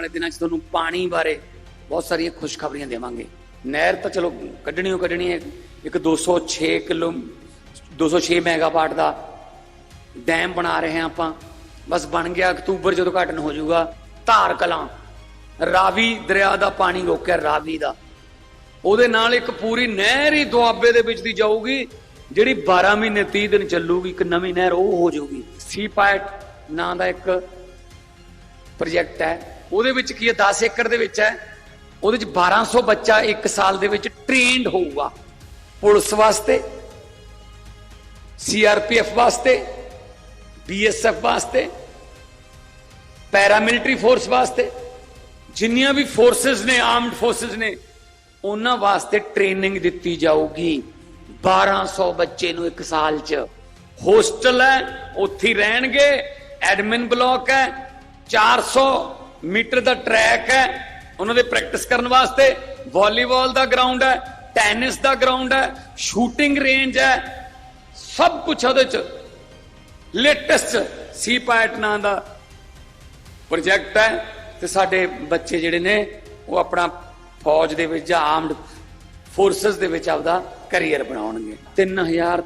ਵਾਲੇ ਦਿਨਾਂ 'ਚ ਤੁਹਾਨੂੰ ਪਾਣੀ ਬਾਰੇ ਬਹੁਤ ਸਾਰੀਆਂ ਖੁਸ਼ਖਬਰੀਆਂ ਦੇਵਾਂਗੇ। ਨਹਿਰ ਤਾਂ ਚਲੋ ਕੱਢਣੀ ਓ ਕੱਢਣੀ ਹੈ, ਇੱਕ 206 ਕਿਲੋ 206 ਮੈਗਾਵਾਟ ਦਾ ਡੈਮ ਬਣਾ ਰਹੇ ਹਾਂ ਆਪਾਂ। ਬਸ ਬਣ ਗਿਆ, ਅਕਤੂਬਰ ਜਦੋਂ ਘਟਨ ਹੋ ਜਾਊਗਾ, ਧਾਰ ਕਲਾਂ, ਰਾਵੀ ਦਰਿਆ ਦਾ ਪਾਣੀ ਰੋਕਿਆ ਰਾਵੀ ਦਾ। ਉਹਦੇ ਨਾਲ ਇੱਕ ਪੂਰੀ ਨਹਿਰ ਹੀ ਦੁਆਬੇ ਦੇ ਵਿੱਚ ਦੀ ਜਾਊਗੀ, ਜਿਹੜੀ 12 ਮਹੀਨੇ 30 ਦਿਨ ਚੱਲੂਗੀ, ਇੱਕ ਨਵੀਂ ਨਹਿਰ ਉਹ ਹੋ ਜਾਊਗੀ। ਸੀ ਪਾਇਟ ਨਾਂ ਦਾ ਇੱਕ ਪ੍ਰੋਜੈਕਟ ਹੈ। ਉਹਦੇ ਵਿੱਚ ਕੀ ਹੈ? 10 ਏਕੜ ਦੇ ਵਿੱਚ ਹੈ। ਉਹਦੇ ਵਿੱਚ 1200 ਬੱਚਾ ਇੱਕ ਸਾਲ ਦੇ ਵਿੱਚ ਟ੍ਰੇਨਡ ਹੋਊਗਾ। ਪੁਲਿਸ ਵਾਸਤੇ ਸੀਆਰਪੀਐਫ ਵਾਸਤੇ ਬੀਐਸਐਫ ਵਾਸਤੇ ਪੈਰਾਮਿਲਟਰੀ ਫੋਰਸ ਵਾਸਤੇ, ਜਿੰਨੀਆਂ ਵੀ ਫੋਰਸਸ ਨੇ ਆਰਮਡ ਫੋਰਸਸ ਨੇ, ਉਹਨਾਂ ਵਾਸਤੇ ਟ੍ਰੇਨਿੰਗ ਦਿੱਤੀ ਜਾਊਗੀ। 1200 ਬੱਚੇ ਨੂੰ ਇੱਕ ਸਾਲ 'ਚ। ਹੋਸਟਲ ਹੈ, ਉੱਥੇ ਰਹਿਣਗੇ। ਐਡਮਿਨ ਬਲਾਕ ਹੈ 400 ਮੀਟਰ ਦਾ ਟਰੈਕ ਹੈ, ਉਹਨਾਂ ਦੇ ਪ੍ਰੈਕਟਿਸ ਕਰਨ ਵਾਸਤੇ ਵਾਲੀਬਾਲ ਦਾ ਗਰਾਊਂਡ ਹੈ ਟੈਨਿਸ ਦਾ ਗਰਾਊਂਡ ਹੈ ਸ਼ੂਟਿੰਗ ਰੇਂਜ ਹੈ, ਸਭ ਕੁਝ ਉਹਦੇ 'ਚ ਲੇਟੈਸਟ ਸੀ ਪਾਇਟ ਨਾਂ ਦਾ ਪ੍ਰੋਜੈਕਟ ਹੈ ਤੇ ਸਾਡੇ ਬੱਚੇ ਜਿਹੜੇ ਨੇ, ਉਹ ਆਪਣਾ ਫੌਜ ਦੇ ਵਿੱਚ ਜਾਂ ਆਰਮਡ ਫੋਰਸਸ ਦੇ ਵਿੱਚ ਆਪਦਾ ਕੈਰੀਅਰ ਬਣਾਉਣਗੇ। 3000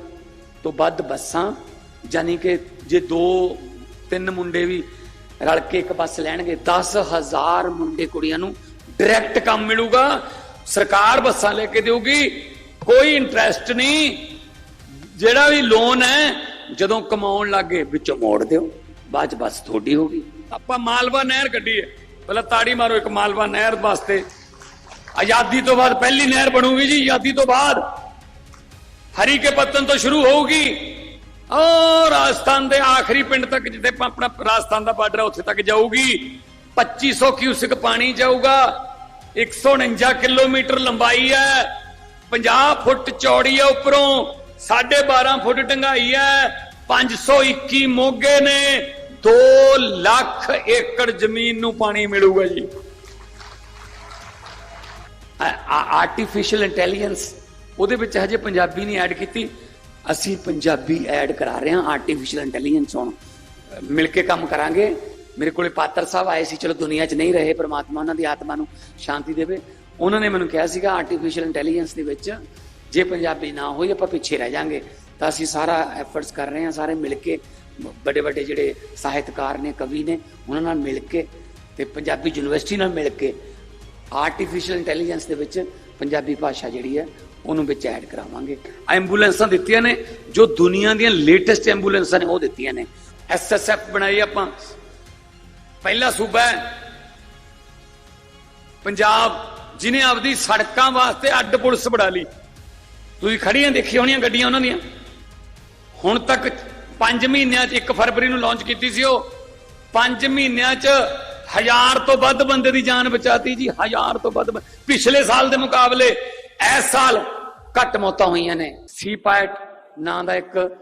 ਤੋਂ ਵੱਧ ਬੱਸਾਂ ਯਾਨੀ ਕਿ ਜੇ ਦੋ, ਤਿੰਨ ਮੁੰਡੇ ਵੀ ਰਲ ਕੇ ਇੱਕ ਬੱਸ ਲੈਣਗੇ। 10000 ਮੁੰਡੇ ਕੁੜੀਆਂ ਨੂੰ ਡਾਇਰੈਕਟ ਕੰਮ ਮਿਲੂਗਾ। ਸਰਕਾਰ ਬੱਸਾਂ ਲੈ ਕੇ ਦੇਊਗੀ। ਕੋਈ ਇੰਟਰਸਟ ਨਹੀਂ। ਜਿਹੜਾ ਵੀ ਲੋਨ ਹੈ, ਜਦੋਂ ਕਮਾਉਣ ਲੱਗੇ, ਵਿੱਚੋਂ ਮੋੜ ਦਿਓ। ਬਾਅਦ ਚ ਬਸ ਤੁਹਾਡੀ ਹੋ ਗਈ ਆਪਾਂ ਮਾਲਵਾ ਨਹਿਰ ਕੱਢੀ ਹੈ। ਪਹਿਲਾਂ ਤਾੜੀ ਮਾਰੋ ਇੱਕ ਮਾਲਵਾ ਨਹਿਰ ਵਾਸਤੇ ਆਜ਼ਾਦੀ ਤੋਂ ਬਾਅਦ ਪਹਿਲੀ ਨਹਿਰ ਬਣੂਗੀ ਜੀ। ਆਜ਼ਾਦੀ ਤੋਂ ਬਾਅਦ ਹਰੀ ਕੇ ਪੱਤਨ ਤੋਂ ਸ਼ੁਰੂ ਹੋਊਗੀ। ਔਰ ਰਾਜਸਥਾਨ ਦੇ ਆਖਰੀ ਪਿੰਡ ਤੱਕ ਜਿੱਥੇ ਪ- ਆਪਣਾ ਰਾਜਸਥਾਨ ਦਾ ਬਾਰਡਰ ਹੈ ਉੱਥੇ ਤੱਕ ਜਾਊਗੀ। 2500 ਕਿਊਸਿਕ ਪਾਣੀ ਜਾਊਗਾ। 149 ਕਿਲੋਮੀਟਰ ਲੰਬਾਈ ਹੈ। 50 ਫੁੱਟ ਚੌੜੀ ਹੈ ਉੱਪਰੋਂ। 12.5 ਫੁੱਟ ਡੰਗਾਈ ਹੈ। 521 ਮੋਗੇ ਨੇ। 2 ਲੱਖ ਏਕੜ ਜ਼ਮੀਨ ਨੂੰ ਪਾਣੀ ਮਿਲੂਗਾ ਜੀ। ਆਰਟੀਫੀਸ਼ੀਅਲ ਇੰਟੈਲੀਜੈਂਸ ਉਹਦੇ ਵਿੱਚ ਹਜੇ ਪੰਜਾਬੀ ਨਹੀਂ ਐਡ ਕੀਤੀ। ਅਸੀਂ ਪੰਜਾਬੀ ਐਡ ਕਰਾ ਰਹੇ ਹਾਂ ਆਰਟੀਫੀਸ਼ੀਅਲ ਇੰਟੈਲੀਜੈਂਸ ਹੁਣ। ਮਿਲ ਕੇ ਕੰਮ ਕਰਾਂਗੇ। ਮੇਰੇ ਕੋਲੇ ਪਾਤਰ ਸਾਹਿਬ ਆਏ ਸੀ, ਚਲੋ ਦੁਨੀਆ 'ਚ ਨਹੀਂ ਰਹੇ, ਪ੍ਰਮਾਤਮਾ ਉਹਨਾਂ ਦੀ ਆਤਮਾ ਨੂੰ ਸ਼ਾਂਤੀ ਦੇਵੇ। ਉਹਨਾਂ ਨੇ ਮੈਨੂੰ ਕਿਹਾ ਸੀਗਾ ਆਰਟੀਫੀਸ਼ੀਅਲ ਇੰਟੈਲੀਜੈਂਸ ਦੇ ਵਿੱਚ ਜੇ ਪੰਜਾਬੀ ਨਾ ਹੋਈ, ਆਪਾਂ ਪਿੱਛੇ ਰਹਿ ਜਾਾਂਗੇ। ਤਾਂ ਅਸੀਂ ਸਾਰਾ ਐਫਰਟਸ ਕਰ ਰਹੇ ਹਾਂ, ਸਾਰੇ ਮਿਲ ਕੇ। ਵੱਡੇ ਵੱਡੇ ਜਿਹੜੇ ਸਾਹਿਤਕਾਰ ਨੇ, ਕਵੀ ਨੇ, ਉਹਨਾਂ ਨਾਲ ਮਿਲ ਕੇ ਤੇ ਪੰਜਾਬੀ ਯੂਨੀਵਰਸਿਟੀ ਨਾਲ ਮਿਲ ਕੇ ਆਰਟੀਫੀਸ਼ੀਅਲ ਇੰਟੈਲੀਜੈਂਸ ਦੇ ਵਿੱਚ ਪੰਜਾਬੀ ਭਾਸ਼ਾ ਜਿਹੜੀ ਹੈ ਉਹਨੂੰ ਵਿੱਚ ਐਡ ਕਰਾਵਾਂਗੇ। ਐਂਬੂਲੈਂਸਾਂ ਦਿੱਤੀਆਂ ਨੇ, ਜੋ ਦੁਨੀਆ ਦੀਆਂ ਲੇਟੈਸਟ ਐਂਬੂਲੈਂਸਾਂ ਨੇ, ਉਹ ਦਿੱਤੀਆਂ ਨੇ। ਐਸਐਸਐਫ ਬਣਾਈ ਆਪਾਂ। ਪਹਿਲਾ ਸੂਬਾ ਹੈ। ਪੰਜਾਬ ਜਿਨੇ ਆਪਦੀ ਸੜਕਾਂ ਵਾਸਤੇ ਅੱਡ ਪੁਲਿਸ ਬਣਾ ਲਈ। ਤੁਸੀਂ ਖੜੀਆਂ ਦੇਖੀ ਹੋਣੀਆਂ ਗੱਡੀਆਂ ਉਹਨਾਂ ਦੀਆਂ। ਹੁਣ ਤੱਕ 5 ਮਹੀਨਿਆਂ 'ਚ 1 ਫਰਵਰੀ ਨੂੰ ਲਾਂਚ ਕੀਤੀ ਸੀ ਉਹ। 5 ਮਹੀਨਿਆਂ 'ਚ ਹਜ਼ਾਰ ਤੋਂ ਵੱਧ ਬੰਦੇ ਦੀ ਜਾਨ ਬਚਾਤੀ ਜੀ, ਹਜ਼ਾਰ ਤੋਂ ਵੱਧ ਪਿਛਲੇ ਸਾਲ ਦੇ ਮੁਕਾਬਲੇ, ਇਸ ਸਾਲ ਘੱਟ ਮੌਤਾਂ ਹੋਈਆਂ ਨੇ। ਸੀ ਪਾਇਟ ਨਾਂ ਦਾ ਇੱਕ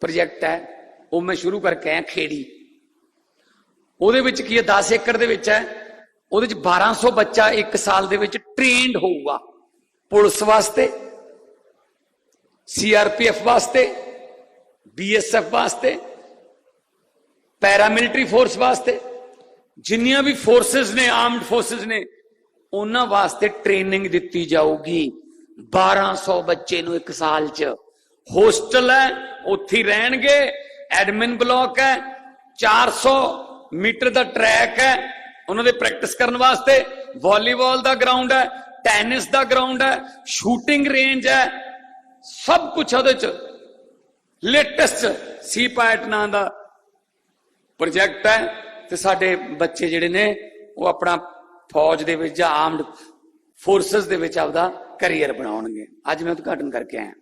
ਪ੍ਰੋਜੈਕਟ ਹੈ। ਉਹ ਮੈਂ ਸ਼ੁਰੂ ਕਰਕੇ ਆਇਆ ਖੇੜੀ। ਉਹਦੇ ਵਿੱਚ ਕੀ ਹੈ? 10 ਏਕੜ ਦੇ ਵਿੱਚ ਹੈ। ਉਹਦੇ ਵਿੱਚ 1200 ਬੱਚਾ ਇੱਕ ਸਾਲ ਦੇ ਵਿੱਚ ਟ੍ਰੇਨਡ ਹੋਊਗਾ। ਪੁਲਿਸ ਵਾਸਤੇ ਸੀਆਰਪੀਐਫ ਵਾਸਤੇ ਬੀਐਸਐਫ ਵਾਸਤੇ ਪੈਰਾਮਿਲਟਰੀ ਫੋਰਸ ਵਾਸਤੇ। ਜਿੰਨੀਆਂ ਵੀ ਫੋਰਸਸ ਨੇ ਆਰਮਡ ਫੋਰਸਸ ਨੇ, ਉਹਨਾਂ ਵਾਸਤੇ ਟ੍ਰੇਨਿੰਗ ਦਿੱਤੀ ਜਾਊਗੀ। 1200 ਬੱਚੇ ਨੂੰ ਇੱਕ ਸਾਲ 'ਚ। ਹੋਸਟਲ ਹੈ, ਉੱਥੇ ਰਹਿਣਗੇ। ਐਡਮਿਨ ਬਲਾਕ ਹੈ 400 ਮੀਟਰ ਦਾ ਟਰੈਕ ਹੈ ਉਹਨਾਂ ਦੇ ਪ੍ਰੈਕਟਿਸ ਕਰਨ ਵਾਸਤੇ। ਵਾਲੀਬਾਲ ਦਾ ਗਰਾਊਂਡ ਹੈ, ਟੈਨਿਸ ਦਾ ਗਰਾਊਂਡ ਹੈ, ਸ਼ੂਟਿੰਗ ਰੇਂਜ ਹੈ, ਸਭ ਕੁਝ ਉਹਦੇ 'ਚ। ਲੇਟੈਸਟ ਸੀ ਪਾਇਟ ਨਾਂ ਦਾ ਪ੍ਰੋਜੈਕਟ ਹੈ ਤੇ ਸਾਡੇ ਬੱਚੇ ਜਿਹੜੇ ਨੇ ਉਹ ਆਪਣਾ ਫੌਜ ਦੇ ਵਿੱਚ ਜਾਂ ਆਰਮਡ ਫੋਰਸਸ ਦੇ ਵਿੱਚ ਆਪਦਾ ਕੈਰੀਅਰ ਬਣਾਉਣਗੇ। ਅੱਜ ਮੈਂ ਉਦਘਾਟਨ ਕਰਕੇ ਆਇਆ।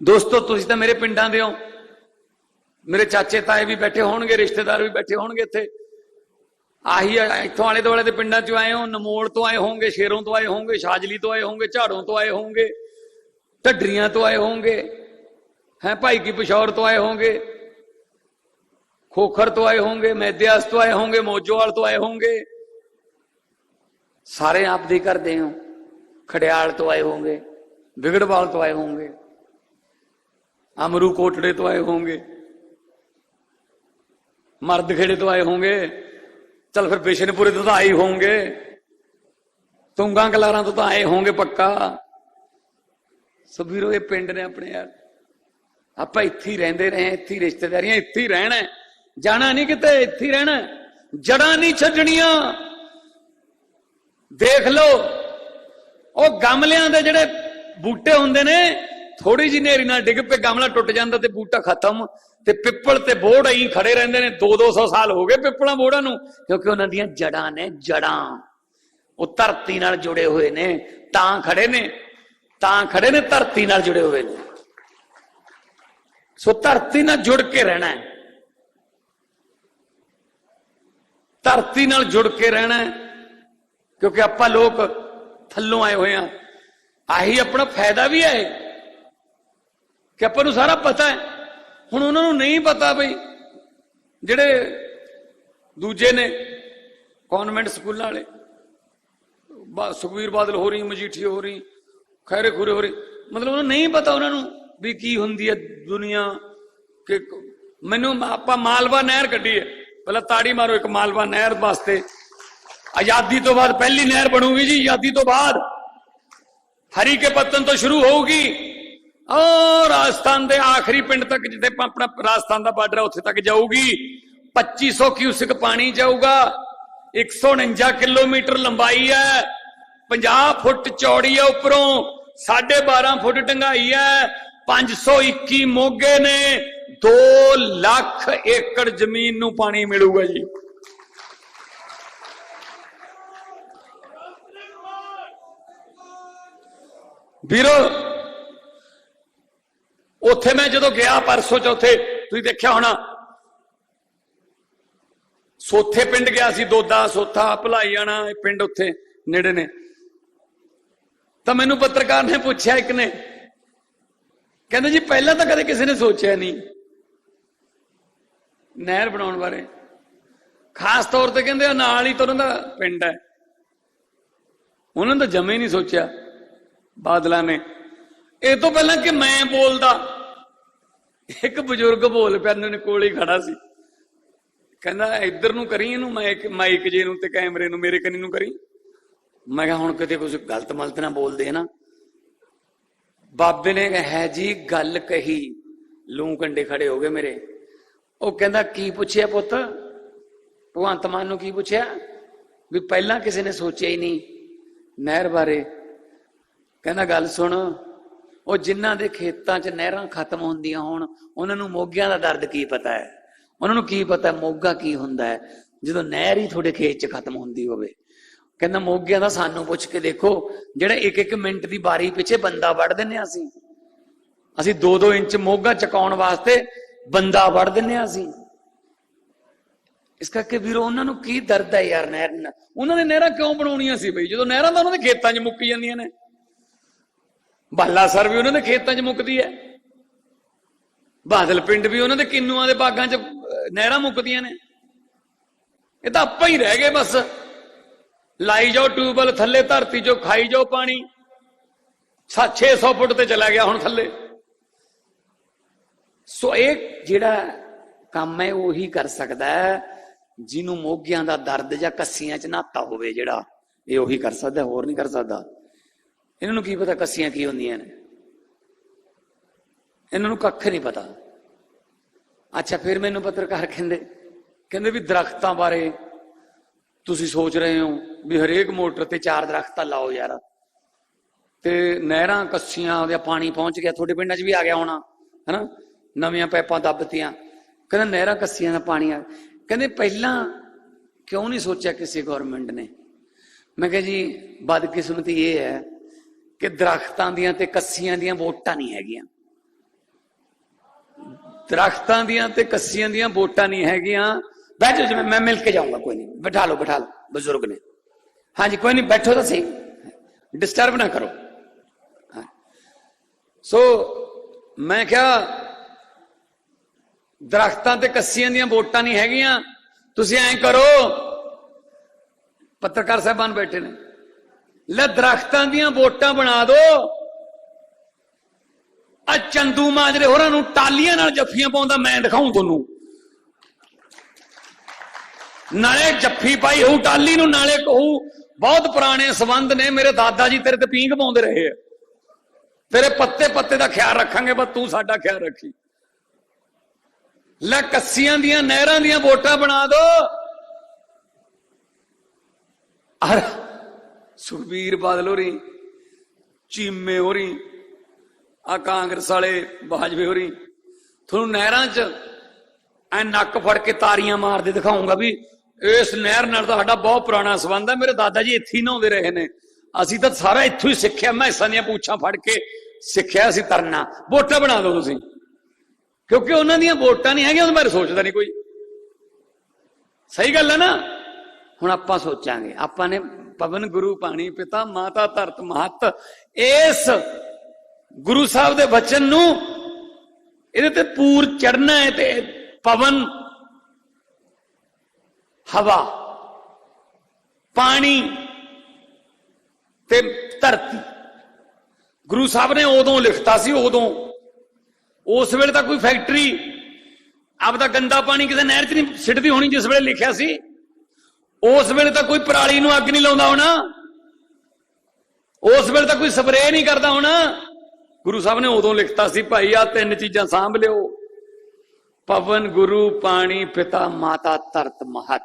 ਦੋਸਤੋ, ਤੁਸੀਂ ਤਾਂ ਮੇਰੇ ਪਿੰਡਾਂ ਦੇ ਹੋ। ਮੇਰੇ ਚਾਚੇ, ਤਾਏ ਵੀ ਬੈਠੇ ਹੋਣਗੇ, ਰਿਸ਼ਤੇਦਾਰ ਵੀ ਬੈਠੇ ਹੋਣਗੇ ਇੱਥੇ। ਆਹੀ ਇੱਥੋਂ ਆਲੇ ਦੁਆਲੇ ਦੇ ਪਿੰਡਾਂ ਚੋਂ ਆਏ ਹੋ। ਨਮੋੜ ਤੋਂ ਆਏ ਹੋਣਗੇ, ਸ਼ੇਰੋਂ ਤੋਂ ਆਏ ਹੋਣਗੇ, ਸ਼ਾਜਲੀ ਤੋਂ ਆਏ ਹੋਣਗੇ, ਝਾੜੋਂ ਤੋਂ ਆਏ ਹੋਣਗੇ, ਢੱਡਰੀਆਂ ਤੋਂ ਆਏ ਹੋਣਗੇ, ਹੈ, ਭਾਈ ਕੀ ਪਿਸ਼ੌਰ ਤੋਂ ਆਏ ਹੋਣਗੇ। ਖੋਖਰ ਤੋਂ ਆਏ ਹੋਣਗੇ ਮੈਦਿਆਸ ਤੋਂ ਆਏ ਹੋਣਗੇ ਮੋਜੋਵਾਲ ਤੋਂ ਆਏ ਹੋਣਗੇ ਸਾਰੇ ਆਪ ਦੇ ਕਰਦੇ ਹੋ ਖੜਿਆਲ ਤੋਂ ਆਏ ਹੋਣਗੇ ਵਿਗੜਵਾਲ ਤੋਂ ਆਏ ਹੋਣਗੇ ਅਮਰੂ ਕੋਟੜੇ ਤੋਂ ਆਏ ਹੋਣਗੇ ਮਰਦ ਖੇੜੇ ਤੋਂ ਆਏ ਹੋਣਗੇ ਚਲ ਫਿਰ ਬਿਸ਼ਨਪੁਰੇ ਤੋਂ ਤਾਂ ਆਏ ਹੋਣਗੇ ਤੁੰਗਾ ਕਲਾਰਾਂ ਤੋਂ ਤਾਂ ਆਏ ਹੋਣਗੇ ਪੱਕਾ ਸੋ ਵੀਰੋ ਇਹ ਪਿੰਡ ਨੇ ਆਪਣੇ ਯਾਰ ਆਪਾਂ ਇੱਥੇ ਹੀ ਰਹਿੰਦੇ ਰਹੇ ਇੱਥੇ ਹੀ ਰਿਸ਼ਤੇਦਾਰੀਆਂ ਇੱਥੇ ਹੀ ਰਹਿਣਾ ਹੈ। ਜਾਣਾ ਨਹੀਂ ਕਿਤੇ, ਇੱਥੇ ਰਹਿਣਾ ਹੈ। ਜੜਾਂ ਨਹੀਂ ਛੱਡਣੀਆਂ। ਦੇਖ ਲਓ, ਉਹ ਗਮਲਿਆਂ ਦੇ ਜਿਹੜੇ ਬੂਟੇ ਹੁੰਦੇ ਨੇ ਥੋੜੀ ਜਿਹੀ ਨੇਰੀ ਨਾਲ ਡਿੱਗ ਪਏ, ਗਮਲਾ ਟੁੱਟ ਜਾਂਦਾ ਤੇ ਬੂਟਾ ਖਤਮ। ਤੇ ਪਿੱਪਲ ਤੇ ਬੋੜ ਐਂ ਖੜੇ ਰਹਿੰਦੇ ਨੇ 2-200 ਸਾਲ ਹੋ ਗਏ ਪਿੱਪਲਾਂ ਬੋੜਾਂ ਨੂੰ, ਕਿਉਂਕਿ ਉਹਨਾਂ ਦੀਆਂ ਜੜਾਂ ਨੇ ਜੜਾਂ ਉਹ ਧਰਤੀ ਨਾਲ ਜੁੜੇ ਹੋਏ ਨੇ, ਤਾਂ ਖੜੇ ਨੇ, ਤਾਂ ਖੜੇ ਨੇ, ਧਰਤੀ ਨਾਲ ਜੁੜੇ ਹੋਏ ਨੇ। ਸੋ ਧਰਤੀ ਨਾਲ ਜੁੜ ਕੇ ਰਹਿਣਾ ਹੈ। ਧਰਤੀ ਨਾਲ ਜੁੜ ਕੇ ਰਹਿਣਾ ਕਿਉਂਕਿ ਆਪਾਂ ਲੋਕ ਥੱਲੋਂ ਆਏ ਹੋਏ ਆ ਆਹੀ ਆਪਣਾ ਫਾਇਦਾ ਵੀ ਹੈ ਕਿ ਆਪਾਂ ਨੂੰ ਸਾਰਾ ਪਤਾ ਹੈ। ਹੁਣ ਉਹਨਾਂ ਨੂੰ ਨਹੀਂ ਪਤਾ ਬਈ ਜਿਹੜੇ ਦੂਜੇ ਨੇ ਕਨਵੈਂਟ ਸਕੂਲਾਂ ਵਾਲੇ, ਬਾ ਸੁਖਵੀਰ ਬਾਦਲ ਹੋ ਰਹੀ ਮਜੀਠੀ ਹੋ ਰਹੀ ਖੈਰੇ ਖੁਰੇ ਹੋ ਰਹੀ ਮਤਲਬ ਉਹਨੂੰ ਨਹੀਂ ਪਤਾ ਉਹਨਾਂ ਨੂੰ ਵੀ ਕੀ ਹੁੰਦੀ ਹੈ ਦੁਨੀਆ, ਕਿ ਮੈਨੂੰ ਆਪਾਂ ਮਾਲਵਾ ਨਹਿਰ ਕੱਢੀ ਹੈ। ਪਹਿਲਾਂ ਤਾੜੀ ਮਾਰੋ ਇੱਕ ਮਾਲਵਾ ਨਹਿਰ ਵਾਸਤੇ। ਆਜ਼ਾਦੀ ਤੋਂ ਬਾਅਦ ਪਹਿਲੀ ਨਹਿਰ ਬਣੂਗੀ ਜੀ, ਆਜ਼ਾਦੀ ਤੋਂ ਬਾਅਦ। ਹਰੀ ਕੇ ਪੱਤਨ ਤੋਂ ਸ਼ੁਰੂ ਹੋਊਗੀ। ਔਰ ਰਾਜਸਥਾਨ ਦੇ ਆਖਰੀ ਪਿੰਡ ਤੱਕ ਜਿੱਥੇ ਆਪਣਾ ਰਾਜਸਥਾਨ ਦਾ ਬਾਰਡਰ ਹੈ ਉੱਥੇ ਤੱਕ ਜਾਊਗੀ। 2500 ਕਿਊਸਿਕ ਪਾਣੀ ਜਾਊਗਾ। 149 ਕਿਲੋਮੀਟਰ ਲੰਬਾਈ ਹੈ। 50 ਫੁੱਟ ਚੌੜੀ ਹੈ ਉੱਪਰੋਂ। 12.5 ਫੁੱਟ ਡੰਗਾਈ ਹੈ। 521 ਮੋਗੇ ਨੇ। 2 ਲੱਖ ਏਕੜ ਜ਼ਮੀਨ ਨੂੰ ਪਾਣੀ ਮਿਲੂਗਾ ਜੀ। ਵੀਰੋ, ਉੱਥੇ ਮੈਂ ਜਦੋਂ ਗਿਆ ਪਰਸੋਂ ਚੌਥੇ, ਤੁਸੀਂ ਦੇਖਿਆ ਹੋਣਾ, ਸੋਥੇ ਪਿੰਡ ਗਿਆ ਸੀ, ਦੋਦਾ ਸੋਥਾ ਭਲਾਈ ਆਣਾ ਇਹ ਪਿੰਡ ਉੱਥੇ ਨੇੜੇ ਨੇ। ਤਾਂ ਮੈਨੂੰ ਪੱਤਰਕਾਰ ਨੇ ਪੁੱਛਿਆ ਇੱਕ ਨੇ, ਕਹਿੰਦੇ ਜੀ ਪਹਿਲਾਂ ਤਾਂ ਕਦੇ ਕਿਸੇ ਨੇ ਸੋਚਿਆ ਨਹੀਂ। ਨਹਿਰ ਬਣਾਉਣ ਬਾਰੇ। ਖਾਸ ਤੌਰ ਤੇ ਕਹਿੰਦੇ ਆ ਨਾਲ ਹੀ ਤੁਰਨ ਦਾ ਪਿੰਡ ਹੈ। ਉਹਨਾਂ ਦਾ ਜਮੇ ਨਹੀਂ ਸੋਚਿਆ ਬਾਦਲਾਂ ਨੇ। ਇਹ ਤੋਂ ਪਹਿਲਾਂ ਕਿ ਮੈਂ ਬੋਲਦਾ। ਇੱਕ ਬਜ਼ੁਰਗ ਬੋਲ ਪਿਆ ਨੇ ਕੋਲ ਹੀ ਖੜਾ ਸੀ। ਕਹਿੰਦਾ, ਇੱਧਰ ਨੂੰ ਕਰੀ ਇਹਨੂੰ? ਮਾਈਕ ਮਾਈਕ ਜੇ ਨੂੰ ਤੇ ਕੈਮਰੇ ਨੂੰ, ਮੇਰੇ ਕੰਨੀ ਨੂੰ ਕਰੀ? ਮੈਂ ਕਿਹਾ, ਹੁਣ ਕਿਤੇ ਕੁਝ ਗਲਤ ਮਲਤ ਨਾ ਬੋਲਦੇ ਨਾ ਬਾਬੇ ਨੇ ਕਿਹਾ ਹੈ ਜੀ ਗੱਲ ਕਹੀ। ਲੂੰ ਕੰਡੇ ਖੜੇ ਹੋ ਗਏ ਮੇਰੇ। ਉਹ ਕਹਿੰਦਾ, ਕੀ ਪੁੱਛਿਆ ਪੁੱਤ? ਭਗਵੰਤ ਮਾਨ ਨੂੰ ਕੀ ਪੁੱਛਿਆ? ਵੀ ਪਹਿਲਾਂ ਕਿਸੇ ਨੇ ਸੋਚਿਆ ਹੀ ਨਹੀਂ ਨਹਿਰ ਬਾਰੇ। ਕਹਿੰਦਾ, ਗੱਲ ਸੁਣ, ਉਹ ਜਿਨ੍ਹਾਂ ਦੇ ਖੇਤਾਂ 'ਚ ਨਹਿਰਾਂ ਖਤਮ ਹੁੰਦੀਆਂ ਹੋਣ, ਉਹਨਾਂ ਨੂੰ ਮੋਗਿਆਂ ਦਾ ਦਰਦ ਕੀ ਪਤਾ ਹੈ? ਉਹਨਾਂ ਨੂੰ ਕੀ ਪਤਾ ਮੋਗਾ ਕੀ ਹੁੰਦਾ ਹੈ? ਜਦੋਂ ਨਹਿਰ ਹੀ ਤੁਹਾਡੇ ਖੇਤ 'ਚ ਖਤਮ ਹੁੰਦੀ ਹੋਵੇ। ਕਹਿੰਦਾ, ਮੋਗਿਆਂ ਦਾ ਸਾਨੂੰ ਪੁੱਛ ਕੇ ਦੇਖੋ, ਜਿਹੜਾ ਇੱਕ ਇੱਕ ਮਿੰਟ ਦੀ ਬਾਰੀ ਪਿੱਛੇ ਬੰਦਾ ਵੱਢ ਦਿੰਨੇ ਆ ਅਸੀਂ। ਅਸੀਂ 2-2 ਇੰਚ ਮੋਗਾ ਚਕਾਉਣ ਵਾਸਤੇ ਬੰਦਾ ਵੜ ਦਿੰਨੇ ਆ ਅਸੀਂ। ਇਸ ਕਰਕੇ ਵੀਰੋ, ਉਹਨਾਂ ਨੂੰ ਕੀ ਦਰਦ ਹੈ ਯਾਰ ਨਹਿਰ ਉਹਨਾਂ ਨੇ ਨਹਿਰਾਂ ਕਿਉਂ ਬਣਾਉਣੀਆਂ ਸੀ ਬਈ? ਜਦੋਂ ਨਹਿਰਾਂ ਤਾਂ ਉਹਨਾਂ ਦੇ ਖੇਤਾਂ 'ਚ ਮੁੱਕੀ ਜਾਂਦੀਆਂ ਨੇ। ਬਾਲਾ ਸਰ ਵੀ ਉਹਨਾਂ ਦੇ ਖੇਤਾਂ 'ਚ ਮੁੱਕਦੀ ਹੈ। ਬਾਦਲ ਪਿੰਡ ਵੀ ਉਹਨਾਂ ਦੇ ਕਿੰਨੂਆਂ ਦੇ ਬਾਗਾਂ 'ਚ ਨਹਿਰਾਂ ਮੁੱਕਦੀਆਂ ਨੇ। ਇਹ ਤਾਂ ਆਪਾਂ ਹੀ ਰਹਿ ਗਏ ਬਸ। ਲਾਈ ਜਾਓ ਟਿਊਬਲ ਥੱਲੇ ਧਰਤੀ 'ਚੋਂ ਖਾਈ ਜਾਓ ਪਾਣੀ। 600 ਫੁੱਟ ਤੇ ਚਲਾ ਗਿਆ ਹੁਣ ਥੱਲੇ। ਸੋ ਇਹ ਜਿਹੜਾ ਕੰਮ ਹੈ, ਉਹੀ ਕਰ ਸਕਦਾ ਹੈ। ਜਿਹਨੂੰ ਮੋਗਿਆਂ ਦਾ ਦਰਦ ਜਾਂ ਕੱਸੀਆਂ 'ਚ ਨਾਤਾ ਹੋਵੇ ਜਿਹੜਾ, ਇਹ ਉਹੀ ਕਰ ਸਕਦਾ, ਹੋਰ ਨਹੀਂ ਕਰ ਸਕਦਾ। ਇਹਨਾਂ ਨੂੰ ਕੀ ਪਤਾ ਕੱਸੀਆਂ ਕੀ ਹੁੰਦੀਆਂ ਨੇ? ਇਹਨਾਂ ਨੂੰ ਕੱਖ ਨਹੀਂ ਪਤਾ। ਅੱਛਾ, ਫਿਰ ਮੈਨੂੰ ਪੱਤਰਕਾਰ ਕਹਿੰਦੇ ਕਹਿੰਦੇ ਵੀ ਦਰਖਤਾਂ ਬਾਰੇ ਤੁਸੀਂ ਸੋਚ ਰਹੇ ਹੋ ਵੀ ਹਰੇਕ ਮੋਟਰ ਤੇ ਚਾਰ ਦਰਖਤਾਂ ਲਾਓ ਯਾਰ। ਤੇ ਨਹਿਰਾਂ, ਕੱਸੀਆਂ ਦਾ ਪਾਣੀ ਪਹੁੰਚ ਗਿਆ, ਤੁਹਾਡੇ ਪਿੰਡਾਂ 'ਚ ਵੀ ਆ ਗਿਆ ਹੋਣਾ, ਹੈਨਾ? ਨਵੀਆਂ ਪਾਈਪਾਂ ਦੱਬਤੀਆਂ। ਕਹਿੰਦੇ ਨਹਿਰਾਂ ਕੱਸੀਆਂ ਦਾ ਪਾਣੀ ਆ। ਕਹਿੰਦੇ ਪਹਿਲਾਂ ਕਿਉਂ ਨਹੀਂ ਸੋਚਿਆ ਕਿਸੇ ਗਵਰਨਮੈਂਟ ਨੇ? ਮੈਂ ਕਿਹਾ ਜੀ, ਬਦਕਿਸਮਤੀ ਇਹ ਹੈ ਕਿ ਦਰਖਤਾਂ ਦੀਆਂ ਤੇ ਕੱਸੀਆਂ ਦੀਆਂ ਵੋਟਾਂ ਨਹੀਂ ਹੈਗੀਆਂ। ਦਰਖਤਾਂ ਦੀਆਂ ਤੇ ਕੱਸੀਆਂ ਦੀਆਂ ਵੋਟਾਂ ਨਹੀਂ ਹੈਗੀਆਂ। ਬੈਠੋ ਜੀ, ਮੈਂ- ਮੈਂ ਮਿਲ ਕੇ ਜਾਊਂਗਾ, ਕੋਈ ਨਹੀਂ। ਬਿਠਾ ਲਓ ਬਿਠਾ ਲਓ, ਬਜ਼ੁਰਗ ਨੇ। ਹਾਂਜੀ, ਕੋਈ ਨਹੀਂ, ਬੈਠੋ ਤਾਂ ਸਹੀ। ਡਿਸਟਰਬ ਨਾ ਕਰੋ। ਸੋ ਮੈਂ ਕਿਹਾ ਦਰਖਤਾਂ ਤੇ ਕੱਸੀਆਂ ਦੀਆਂ ਵੋਟਾਂ ਨਹੀਂ ਹੈਗੀਆਂ। ਤੁਸੀਂ ਐਂ ਕਰੋ, ਪੱਤਰਕਾਰ ਸਾਹਿਬਾਨ ਬੈਠੇ ਨੇ। ਲੈ, ਦਰਖਤਾਂ ਦੀਆਂ ਵੋਟਾਂ ਬਣਾ ਦਿਓ ਆ ਚੰਦੂ ਮਾਜਰੇ ਹੋਰਾਂ ਨੂੰ ਟਾਲੀਆਂ ਨਾਲ ਜੱਫੀਆਂ ਪਾਉਂਦਾ ਮੈਂ ਦਿਖਾਉਂ ਤੁਹਾਨੂੰ। ਨਾਲੇ ਜੱਫੀ ਪਾਈ ਹੋਊ, ਟਾਲੀ ਨੂੰ ਨਾਲੇ ਕਹੂ, ਬਹੁਤ ਪੁਰਾਣੇ ਸਬੰਧ ਨੇ, ਮੇਰੇ ਦਾਦਾ ਜੀ ਤੇਰੇ ਤੇ ਪੀਂਘ ਪਾਉਂਦੇ ਰਹੇ ਆ। ਤੇਰੇ ਪੱਤੇ ਪੱਤੇ ਦਾ ਖਿਆਲ ਰੱਖਾਂਗੇ, ਬਸ ਤੂੰ ਸਾਡਾ ਖਿਆਲ ਰੱਖੀ। ਲੈ ਕੱਸੀਆਂ ਦੀਆਂ, ਨਹਿਰਾਂ ਦੀਆਂ ਵੋਟਾਂ ਬਣਾ ਦੋ। ਅਰ ਸੁਖਬੀਰ ਬਾਦਲ ਹੋਰੀ, ਚੀਮੇ ਹੋਰੀ, ਆ ਕਾਂਗਰਸ ਵਾਲੇ ਬਾਜਵੇ ਹੋਰੀ, ਤੁਹਾਨੂੰ ਨਹਿਰਾਂ 'ਚ ਐ ਨੱਕ ਫੜ ਕੇ ਤਾਰੀਆਂ ਮਾਰਦੇ ਦਿਖਾਉਂਗਾ ਵੀ ਇਸ ਨਹਿਰ ਨਾਲ ਤਾਂ ਸਾਡਾ ਬਹੁਤ ਪੁਰਾਣਾ ਸਬੰਧ ਹੈ। ਮੇਰੇ ਦਾਦਾ ਜੀ ਇੱਥੇ ਹੀ ਨਹਾਉਂਦੇ ਰਹੇ ਨੇ। ਅਸੀਂ ਤਾਂ ਸਾਰਾ ਇੱਥੋਂ ਹੀ ਸਿੱਖਿਆ। ਮੈਸਾਂ ਦੀਆਂ ਪੂਛਾਂ ਫੜ ਕੇ ਸਿੱਖਿਆ ਸੀ ਤਰਨਾ। ਵੋਟਾਂ ਬਣਾ ਦਿਓ ਤੁਸੀਂ। ਕਿਉਂਕਿ ਉਹਨਾਂ ਦੀਆਂ ਵੋਟਾਂ ਨਹੀਂ ਹੈਗੀਆਂ, ਉਹਦੇ ਬਾਰੇ ਸੋਚਦਾ ਨਹੀਂ ਕੋਈ। ਸਹੀ ਗੱਲ ਹੈ ਨਾ? ਹੁਣ ਆਪਾਂ ਸੋਚਾਂਗੇ। ਆਪਾਂ ਨੇ ਪਵਨ, ਗੁਰੂ, ਪਾਣੀ, ਪਿਤਾ, ਮਾਤਾ, ਧਰਤ, ਮਹਤ, ਇਸ ਗੁਰੂ ਸਾਹਿਬ ਦੇ ਬਚਨ ਨੂੰ ਇਹਦੇ ਤੇ ਪੂਰ ਚੜਨਾ ਹੈ ਤੇ ਪਵਨ, ਹਵਾ, ਪਾਣੀ ਤੇ ਧਰਤੀ। ਗੁਰੂ ਸਾਹਿਬ ਨੇ ਉਦੋਂ ਲਿਖਤਾ ਸੀ, ਉਦੋਂ ਉਸ ਵੇਲੇ ਤਾਂ ਕੋਈ ਫੈਕਟਰੀ, ਆਪਦਾ ਗੰਦਾ ਪਾਣੀ ਕਿਸੇ ਨਹਿਰ 'ਚ ਨਹੀਂ ਸਿੱਟਦੀ ਹੋਣੀ ਜਿਸ ਵੇਲੇ ਲਿਖਿਆ ਸੀ। ਉਸ ਵੇਲੇ ਤਾਂ ਕੋਈ ਪਰਾਲੀ ਨੂੰ ਅੱਗ ਨਹੀਂ ਲਾਉਂਦਾ ਹੋਣਾ। ਉਸ ਵੇਲੇ ਤਾਂ ਕੋਈ ਸਪਰੇਅ ਨਹੀਂ ਕਰਦਾ ਹੋਣਾ। ਗੁਰੂ ਸਾਹਿਬ ਨੇ ਉਦੋਂ ਲਿਖਤਾ ਸੀ, ਭਾਈ ਆ ਤਿੰਨ ਚੀਜ਼ਾਂ ਸਾਂਭ ਲਿਓ। ਪਵਨ, ਗੁਰੂ, ਪਾਣੀ, ਪਿਤਾ, ਮਾਤਾ, ਧਰਤ, ਮਹਤ।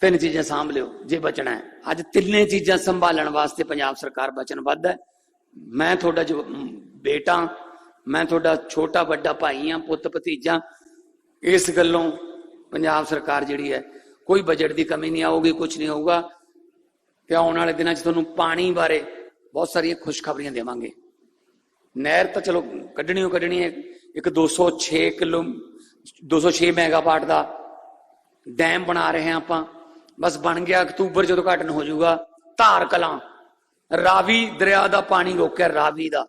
ਤਿੰਨ ਚੀਜ਼ਾਂ ਸਾਂਭ ਲਿਓ, ਜੇ ਬਚਣਾ ਹੈ। ਅੱਜ ਤਿੰਨੇ ਚੀਜ਼ਾਂ ਸੰਭਾਲਣ ਵਾਸਤੇ ਪੰਜਾਬ ਸਰਕਾਰ ਵਚਨਬੱਧ ਹੈ। ਮੈਂ ਤੁਹਾਡਾ ਜੋ ਬੇਟਾ ਮੈਂ ਤੁਹਾਡਾ ਛੋਟਾ ਵੱਡਾ ਭਾਈ ਆ ਪੁੱਤ ਭਤੀਜਾ। ਇਸ ਗੱਲੋਂ ਪੰਜਾਬ ਸਰਕਾਰ ਜਿਹੜੀ ਹੈ, ਕੋਈ ਬਜਟ ਦੀ ਕਮੀ ਨਹੀਂ ਆਊਗੀ ਕੁਝ ਨਹੀਂ ਹੋਊਗਾ। ਤੇ ਆਉਣ ਵਾਲੇ ਦਿਨਾਂ 'ਚ ਤੁਹਾਨੂੰ ਪਾਣੀ ਬਾਰੇ ਬਹੁਤ ਸਾਰੀਆਂ ਖੁਸ਼ਖਬਰੀਆਂ ਦੇਵਾਂਗੇ। ਨਹਿਰ ਤਾਂ ਚਲੋ ਕੱਢਣੀ ਉਹ ਕੱਢਣੀ ਹੈ, ਇੱਕ 206 ਕਿਲੋ 206 ਮੈਗਾਵਾਟ ਦਾ ਡੈਮ ਬਣਾ ਰਹੇ ਹਾਂ ਆਪਾਂ। ਬਸ ਬਣ ਗਿਆ, ਅਕਤੂਬਰ ਜਦੋਂ ਘਟਨ ਹੋ ਜਾਊਗਾ, ਧਾਰ ਕਲਾਂ, ਰਾਵੀ ਦਰਿਆ ਦਾ ਪਾਣੀ ਰੋਕਿਆ ਰਾਵੀ ਦਾ।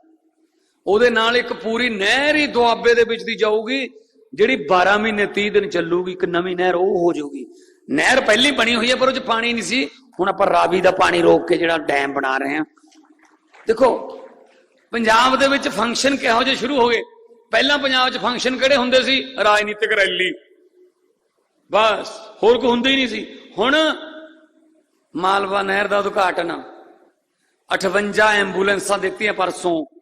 ਉਹਦੇ ਨਾਲ ਇੱਕ ਪੂਰੀ ਨਹਿਰ ਹੀ ਦੁਆਬੇ ਦੇ ਵਿੱਚ ਦੀ ਜਾਊਗੀ, ਜਿਹੜੀ 12 ਮਹੀਨੇ 30 ਦਿਨ ਚੱਲੂਗੀ, ਇੱਕ ਨਵੀਂ ਨਹਿਰ ਉਹ ਹੋ ਜਾਊਗੀ। ਨਹਿਰ ਪਹਿਲੀ ਬਣੀ ਹੋਈ ਹੈ, ਪਰ ਉਹ 'ਚ ਪਾਣੀ ਨਹੀਂ ਸੀ। ਹੁਣ ਆਪਾਂ ਰਾਵੀ ਦਾ ਪਾਣੀ ਰੋਕ ਕੇ ਜਿਹੜਾ ਡੈਮ ਬਣਾ ਰਹੇ ਹਾਂ। ਦੇਖੋ, ਪੰਜਾਬ ਦੇ ਵਿੱਚ ਫੰਕਸ਼ਨ ਕਿਹੋ ਜਿਹੇ ਸ਼ੁਰੂ ਹੋ ਗਏ? ਪਹਿਲਾਂ ਪੰਜਾਬ 'ਚ ਫੰਕਸ਼ਨ ਕਿਹੜੇ ਹੁੰਦੇ ਸੀ? ਰਾਜਨੀਤਿਕ ਰੈਲੀ। ਬਸ, ਹੋਰ ਕੋਈ ਹੁੰਦਾ ਹੀ ਨਹੀਂ ਸੀ। ਹੁਣ ਮਾਲਵਾ ਨਹਿਰ ਦਾ ਉਦਘਾਟਨ 58 ਐਂਬੂਲੈਂਸਾਂ ਦਿੱਤੀਆਂ ਪਰਸੋਂ।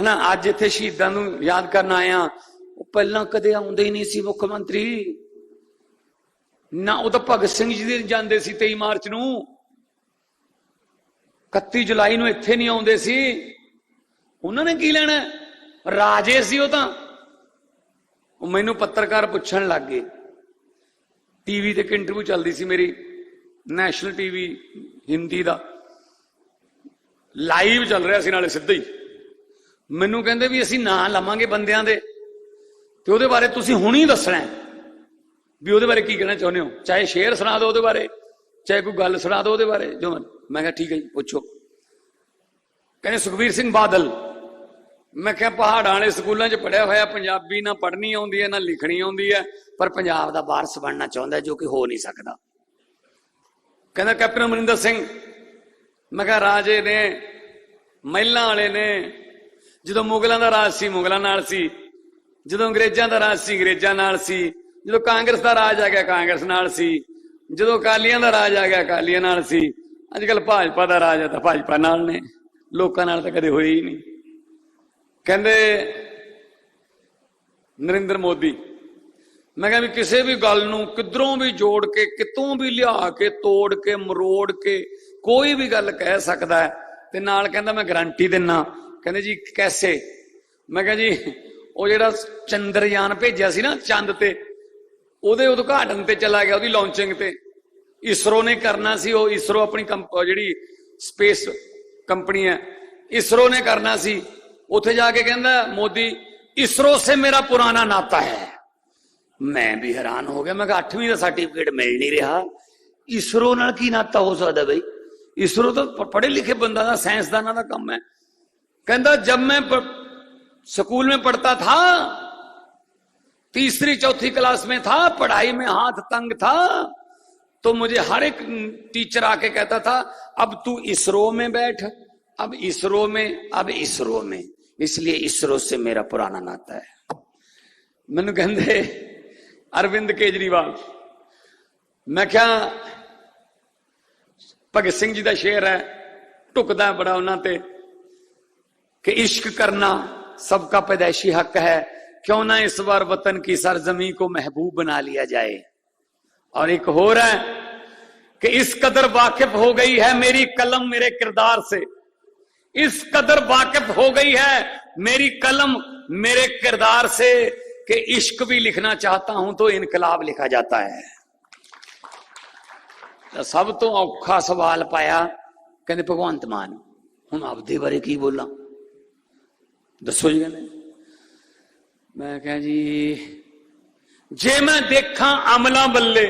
ਹਨਾ, ਅੱਜ ਇੱਥੇ ਸ਼ਹੀਦਾਂ ਨੂੰ ਯਾਦ ਕਰਨ ਆਇਆ ਉਹ ਪਹਿਲਾਂ ਕਦੇ ਆਉਂਦੇ ਹੀ ਨਹੀਂ ਸੀ ਮੁੱਖ ਮੰਤਰੀ। ਨਾ ਉਹ ਤਾਂ ਭਗਤ ਸਿੰਘ ਜੀ ਦੇ ਜਾਂਦੇ ਸੀ 23 ਮਾਰਚ ਨੂੰ। 31 ਜੁਲਾਈ ਨੂੰ ਇੱਥੇ ਨਹੀਂ ਆਉਂਦੇ ਸੀ। ਉਹਨਾਂ ਨੇ ਕੀ ਲੈਣਾ? ਰਾਜੇ ਸੀ ਉਹ ਤਾਂ। ਉਹ ਮੈਨੂੰ ਪੱਤਰਕਾਰ ਪੁੱਛਣ ਲੱਗ ਗਏ। ਟੀਵੀ ਤੇ ਇੱਕ ਇੰਟਰਵਿਊ ਚੱਲਦੀ ਸੀ ਮੇਰੀ, ਨੈਸ਼ਨਲ ਟੀਵੀ, ਹਿੰਦੀ ਦਾ। ਲਾਈਵ ਚੱਲ ਰਿਹਾ ਸੀ ਨਾਲੇ ਸਿੱਧਾ ਹੀ। ਮੈਨੂੰ ਕਹਿੰਦੇ ਵੀ ਅਸੀਂ ਨਾਂ ਲਵਾਂਗੇ ਬੰਦਿਆਂ ਦੇ। ਤੇ ਉਹਦੇ ਬਾਰੇ ਤੁਸੀਂ ਹੁਣੀ ਦੱਸਣਾ ਵੀ ਉਹਦੇ ਬਾਰੇ ਕੀ ਕਹਿਣਾ ਚਾਹੁੰਦੇ ਹੋ? ਚਾਹੇ ਸ਼ੇਰ ਸੁਣਾ ਦਿਓ ਉਹਦੇ ਬਾਰੇ, ਚਾਹੇ ਕੋਈ ਗੱਲ ਸੁਣਾ ਦਿਓ ਉਹਦੇ ਬਾਰੇ। ਜੋ ਮੈਂ ਕਿਹਾ ਠੀਕ ਹੈ ਜੀ, ਪੁੱਛੋ। ਕਹਿੰਦੇ ਸੁਖਵੀਰ ਸਿੰਘ ਬਾਦਲ। ਮੈਂ ਕਿਹਾ ਪਹਾੜਾਂ ਵਾਲੇ ਸਕੂਲਾਂ 'ਚ ਪੜਿਆ ਹੋਇਆ, ਪੰਜਾਬੀ ਨਾ ਪੜ੍ਹਨੀ ਆਉਂਦੀ ਹੈ, ਨਾ ਲਿਖਣੀ ਆਉਂਦੀ ਹੈ, ਪਰ ਪੰਜਾਬ ਦਾ ਵਾਰਸ ਬਣਨਾ ਚਾਹੁੰਦਾ ਜੋ ਕਿ ਹੋ ਨਹੀਂ ਸਕਦਾ। ਕਹਿੰਦਾ ਕੈਪਟਨ ਅਮਰਿੰਦਰ ਸਿੰਘ, ਮੈਂ ਕਿਹਾ ਰਾਜੇ ਨੇ, ਮਹਿਲਾਂ ਵਾਲੇ ਨੇ ਜਦੋਂ ਮੁਗਲਾਂ ਦਾ ਰਾਜ ਸੀ, ਮੁਗਲਾਂ ਨਾਲ ਸੀ। ਜਦੋਂ ਅੰਗਰੇਜ਼ਾਂ ਦਾ ਰਾਜ ਸੀ, ਅੰਗਰੇਜ਼ਾਂ ਨਾਲ ਸੀ। ਜਦੋਂ ਕਾਂਗਰਸ ਦਾ ਰਾਜ ਆ ਗਿਆ, ਕਾਂਗਰਸ ਨਾਲ ਸੀ। ਜਦੋਂ ਅਕਾਲੀਆਂ ਦਾ ਰਾਜ ਆ ਗਿਆ, ਅਕਾਲੀਆਂ ਨਾਲ ਸੀ। ਅੱਜ ਕੱਲ ਭਾਜਪਾ ਦਾ ਰਾਜ ਆ ਤਾਂ ਭਾਜਪਾ ਨਾਲ ਨੇ। ਲੋਕਾਂ ਨਾਲ ਤਾਂ ਕਦੇ ਹੋਈ ਹੀ ਨਹੀਂ। ਕਹਿੰਦੇ, ਨਰਿੰਦਰ ਮੋਦੀ, ਮੈਂ ਕਿਹਾ ਵੀ ਕਿਸੇ ਵੀ ਗੱਲ ਨੂੰ ਕਿਧਰੋਂ ਵੀ ਜੋੜ ਕੇ, ਕਿਤੋਂ ਵੀ ਲਿਆ ਕੇ, ਤੋੜ ਕੇ, ਮਰੋੜ ਕੇ, ਕੋਈ ਵੀ ਗੱਲ ਕਹਿ ਸਕਦਾ ਤੇ ਨਾਲ ਕਹਿੰਦਾ ਮੈਂ ਗਾਰੰਟੀ ਦਿੰਨਾ। ਕਹਿੰਦੇ ਜੀ, ਕੈਸੇ? ਮੈਂ ਕਿਹਾ ਜੀ, ਉਹ ਜਿਹੜਾ ਚੰਦਰਯਾਨ ਭੇਜਿਆ ਸੀ ਨਾ, ਚੰਦ ਤੇ, ਉਹਦੇ ਉਦਘਾਟਨ ਤੇ ਚਲਾ ਗਿਆ, ਉਹਦੀ ਲਾਂਚਿੰਗ ਤੇ। ਇਸਰੋ ਨੇ ਕਰਨਾ ਸੀ, ਉਹ ਇਸਰੋ ਆਪਣੀ ਜਿਹੜੀ ਸਪੇਸ ਕੰਪਨੀ ਹੈ, ਇਸਰੋ ਨੇ ਕਰਨਾ ਸੀ। ਉੱਥੇ ਜਾ ਕੇ ਕਹਿੰਦਾ, ਮੋਦੀ, ਇਸਰੋ ਸੇ ਮੇਰਾ ਪੁਰਾਣਾ ਨਾਤਾ ਹੈ। ਮੈਂ ਵੀ ਹੈਰਾਨ ਹੋ ਗਿਆ, ਮੈਂ ਕਿਹਾ 8ਵੀਂ ਦਾ ਸਰਟੀਫਿਕੇਟ ਮਿਲ ਨਹੀਂ ਰਿਹਾ। ਇਸਰੋ ਨਾਲ ਕੀ ਨਾਤਾ ਹੋ ਸਕਦਾ ਬਈ? ਇਸਰੋ ਤਾਂ ਪੜ੍ਹੇ ਲਿਖੇ ਬੰਦਾ ਦਾ ਸਾਇੰਸਦਾਨਾਂ ਦਾ ਕੰਮ ਹੈ। कहता, जब मैं स्कूल में पढ़ता था, तीसरी चौथी क्लास में था, पढ़ाई में हाथ तंग था तो मुझे हर एक टीचर आके कहता था, अब तू इसरो में बैठ, अब इसरो में, अब इसरो में। इसलिए इसरो से मेरा पुराना नाता है। मैनू कहते अरविंद केजरीवाल, मैं क्या, भगत सिंह जी का शेर है ਟੁਕਦਾ ਬੜਾ ਉਹਨਾਂ ਤੇ कि इश्क करना सबका पैदाइशी हक है क्यों ना इस बार वतन की सरजमी को महबूब बना लिया जाए और एक हो रहा है कि इस कदर वाकिफ हो गई है मेरी कलम मेरे किरदार से इस कदर वाकिफ हो गई है मेरी कलम मेरे किरदार से कि इश्क भी लिखना चाहता हूं तो इनकलाब लिखा जाता है ਤਾਂ ਸਭ ਤੋਂ ਔਖਾ ਸਵਾਲ ਪਾਇਆ ਕਹਿੰਦੇ ਭਗਵੰਤ ਮਾਨ ਹੁਣ ਆਪਦੇ ਬਾਰੇ ਕੀ ਬੋਲਾਂ ਦੱਸੋ ਜੀ ਕਹਿੰਦੇ ਮੈਂ ਕਿਹਾ ਜੀ, ਜੇ ਮੈਂ ਦੇਖਾਂ ਅਮਲਾਂ ਬੱਲੇ,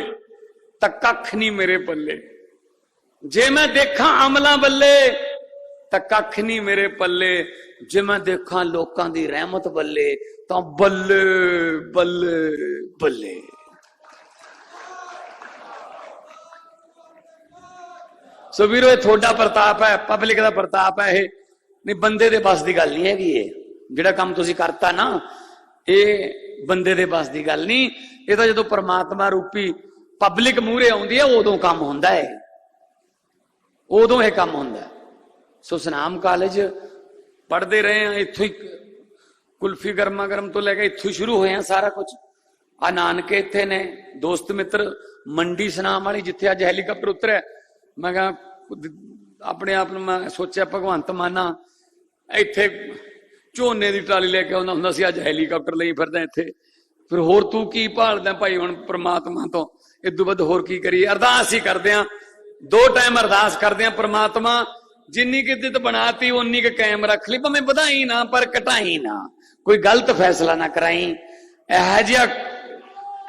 ਤਾਂ ਕੱਖ ਨਹੀਂ ਮੇਰੇ ਪੱਲੇ। ਜੇ ਮੈਂ ਦੇਖਾਂ ਅਮਲਾਂ ਬੱਲੇ, ਤਾਂ ਕੱਖ ਨਹੀਂ ਮੇਰੇ ਪੱਲੇ। ਜੇ ਮੈਂ ਦੇਖਾਂ ਲੋਕਾਂ ਦੀ ਰਹਿਮਤ ਬੱਲੇ, ਤਾਂ ਬੱਲੇ ਬੱਲੇ ਬੱਲੇ। ਸੋ ਵੀਰੋ, ਇਹ ਤੁਹਾਡਾ ਪ੍ਰਤਾਪ ਹੈ ਪਬਲਿਕ ਦਾ ਪ੍ਰਤਾਪ ਹੈ ਇਹ। ਨਹੀਂ, ਬੰਦੇ ਦੇ ਬਸ ਦੀ ਗੱਲ ਨਹੀਂ ਹੈਗੀ ਇਹ। ਜਿਹੜਾ ਕੰਮ ਤੁਸੀਂ ਕਰਤਾ ਨਾ, ਇਹ ਬੰਦੇ ਦੇ ਬਸ ਦੀ ਗੱਲ ਨਹੀਂ। ਇਹ ਤਾਂ ਜਦੋਂ ਪਰਮਾਤਮਾ ਰੂਪੀ ਪਬਲਿਕ ਮੂਹਰੇ ਆਉਂਦੀ ਹੈ, ਉਦੋਂ ਕੰਮ ਹੁੰਦਾ ਹੈ। ਉਦੋਂ ਇਹ ਕੰਮ ਹੁੰਦਾ ਸੋ ਸਨਾਮ ਕਾਲਜ ਪੜ੍ਹਦੇ ਰਹੇ ਆ ਇੱਥੋਂ ਹੀ ਕੁਲਫੀ ਗਰਮਾ ਗਰਮ ਤੋਂ ਲੈ ਕੇ ਇੱਥੋਂ ਹੀ ਸ਼ੁਰੂ ਹੋਇਆ ਸਾਰਾ ਕੁਝ। ਆ ਨਾਨਕੇ ਇੱਥੇ ਨੇ, ਦੋਸਤ ਮਿੱਤਰ ਮੰਡੀ ਸਨਾਮ ਵਾਲੀ ਜਿੱਥੇ ਅੱਜ ਹੈਲੀਕਾਪਟਰ ਉਤਰਿਆ। ਮੈਂ ਕਿਹਾ ਆਪਣੇ ਆਪ ਨੂੰ ਮੈਂ ਸੋਚਿਆ, ਭਗਵੰਤ ਮਾਨਾ ਇੱਥੇ ਝੋਨੇ ਦੀ ਟਰਾਲੀ ਲੈ ਕੇ ਆਉਂਦਾ ਹੁੰਦਾ ਸੀ, ਅੱਜ ਹੈਲੀਕਾਪਟਰ ਲਈ ਫਿਰਦਾ ਇੱਥੇ। ਫਿਰ ਹੋਰ ਤੂੰ ਕੀ ਭਾਲਦਾ ਭਾਈ ਹੁਣ ਪ੍ਰਮਾਤਮਾ ਤੋਂ? ਇਦੋਂ ਵੱਧ ਹੋਰ ਕੀ ਕਰੀਏ? ਅਰਦਾਸ ਹੀ ਕਰਦੇ ਆ ਦੋ ਟਾਈਮ ਅਰਦਾਸ ਕਰਦੇ ਆ ਪ੍ਰਮਾਤਮਾ, ਜਿੰਨੀ ਕਿ ਦਿੱਤ ਬਣਾਤੀ ਉਨੀ ਕੁ ਕਾਇਮ ਰੱਖ ਲਈ। ਭਾਵੇਂ ਵਧਾਈ ਨਾ, ਪਰ ਘਟਾਈ ਨਾ। ਕੋਈ ਗਲਤ ਫੈਸਲਾ ਨਾ ਕਰਾਈ। ਇਹੋ ਜਿਹਾ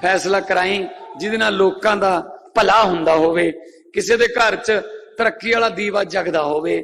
ਫੈਸਲਾ ਕਰਾਈ, ਜਿਹਦੇ ਨਾਲ ਲੋਕਾਂ ਦਾ ਭਲਾ ਹੁੰਦਾ ਹੋਵੇ। ਕਿਸੇ ਦੇ ਘਰ 'ਚ ਤਰੱਕੀ ਵਾਲਾ ਦੀਵਾ ਜਗਦਾ ਹੋਵੇ।